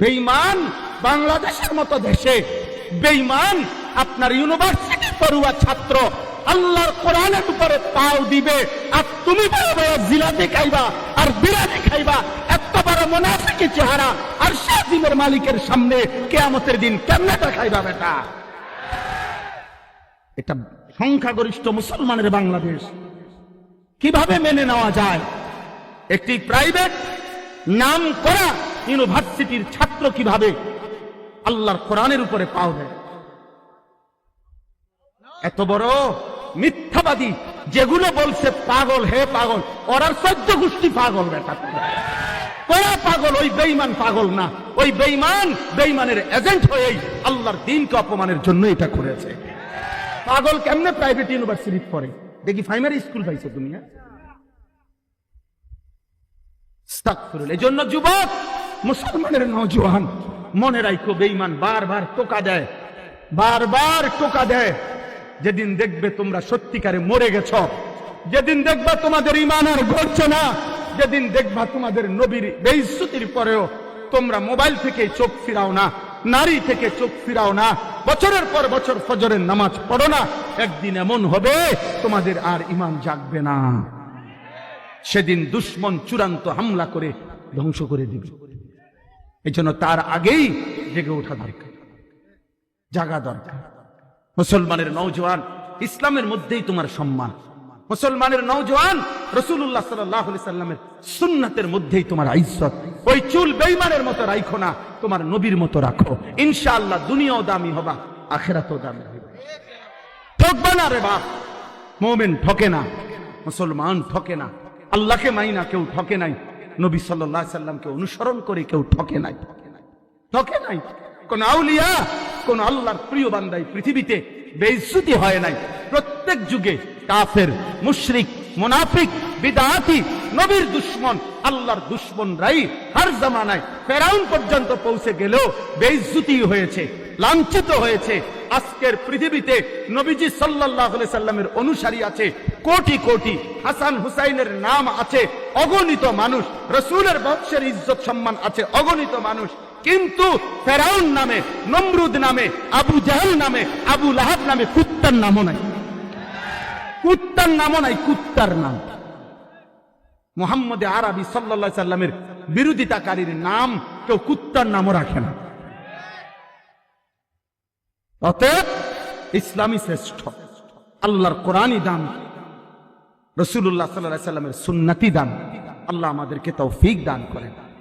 বেইমান বাংলাদেশের মতো দেশে বেইমান আপনার ইউনিভার্সিটি পড়ুয়া ছাত্র, আল্লাহর কোরআনের উপরে পাও দিবে, আর তুমি বড় বড় জিলাপি খাইবা আর বিরিয়ানি খাইবা এত বড় মোনাফিকি চেহারা, আর শাহিমের মালিকের সামনে কেয়ামতের দিন কেমনেটা খাইবা বেটা? এটা সংখ্যাগরিষ্ঠ মুসলমানের বাংলাদেশ। কীভাবে মেনে নেওয়া যায়? একটি প্রাইভেট নাম করা ইউনিভার্সিটির ছাত্র কীভাবে আল্লাহর কোরআনের উপরে পাও দেয়? এত বড় মিথ্যাবাদী, যেগুলো বলছে পাগল, হে পাগল, ওরা সহ্য গোষ্ঠী পাগল বেটা ওরা পাগল, ওই বেইমান পাগল না। ওই বেইমান বেইমানের এজেন্ট হয়েই আল্লাহর দিনকে অপমানের জন্য এটা করেছে। পাগল কেমনে প্রাইভেট ইউনিভার্সিটি পড়ে? দেখি প্রাইমারি স্কুল পাইছো তুমি হ্যাঁ? এই জন্য যুবক মুসলমানের নজওয়ান মনে রাখো বেইমান বারবার টোকা দেয়, বারবার টোকা দেয়, যেদিন দেখবে তোমরা সত্যিকারে মরে গেছ, যেদিন দেখবা তোমাদের ইমান আর ঘটছে না, যেদিন দেখবা তোমাদের নবীর বেইজ্জতির পরেও তোমরা মোবাইল থেকে চোখ ফিরাও না, নারী থেকে চোখ ফিরাও না, বছরের পর বছর ফজরের নামাজ পড়ো না, একদিন এমন হবে তোমাদের আর ইমান জাগবে না। সেদিন দুশ্মন চূড়ান্ত হামলা করে ধ্বংস করে দিবে। এই জন্য তার আগেই জেগে ওঠা দরকার। জাগা দরকার। মুসলমানের নৌজওয়ান ইসলামের মধ্যেই তোমার সম্মান। মুসলমানের নৌজওয়ান রসুল্লাহ সাল্লাহ সাল্লামের সুন্নাতের মধ্যেই তোমার আইসত ওই চুল বেইমানের মতো রাখো না, তোমার নবীর মতো রাখো। ইনশাআল্লাহ দুনিয়াও দামি হবা, আখেরাতও দামি ঠকবা না রে বাপ। মোমেন ঠকে না, মুসলমান ঠকে না। আল্লাহকে মাই না কেউ ঠকে নাই। নবী সাল্লাহ সাল্লামকে অনুসরণ করে কেউ ঠকে নাই। ঠকে নাই। কোন আউলিয়া, কোন আল্লাহর প্রিয় বান্দাই পৃথিবীতে বেইজ্জতি হয় নাই। প্রত্যেক যুগে কাফের, মুশরিক, মুনাফিক, বিদাতি, নবীর দুশ্মন, আল্লাহর দুশ্মনরাই হার জামানায় ফেরাউন পর্যন্ত পৌঁছে গেলেও বেইজ্জতি হয়েছে। লাঞ্ছিত হয়েছে। আজকের পৃথিবীতে নবীজি আলাইহি সাল্লামের অনুসারী আছে, কোটি কোটি হাসান হুসাইনের নাম আছে, অগণিত মানুষ, রসুলের বংশের ইজ্জত সম্মান আছে, অগণিত মানুষ। কিন্তু ফেরাউন নামে, নমরুদ নামে, আবু জাহেল নামে, আবু লাহাব নামে কুত্তার নামও নাই। কুত্তার নামও নাই, কুত্তার নাম। মোহাম্মদ আরবি সাল্লা সাল্লামের বিরোধিতাকারীর নাম কেউ কুত্তার নামও রাখে না। অতএব ইসলামী শ্রেষ্ঠ। আল্লাহর কোরআনই দাম রসুল্লাহ সাল্লাহ সাল্লামের সুন্নতি দান। আল্লাহ আমাদেরকে তৌফিক দান করে করেন।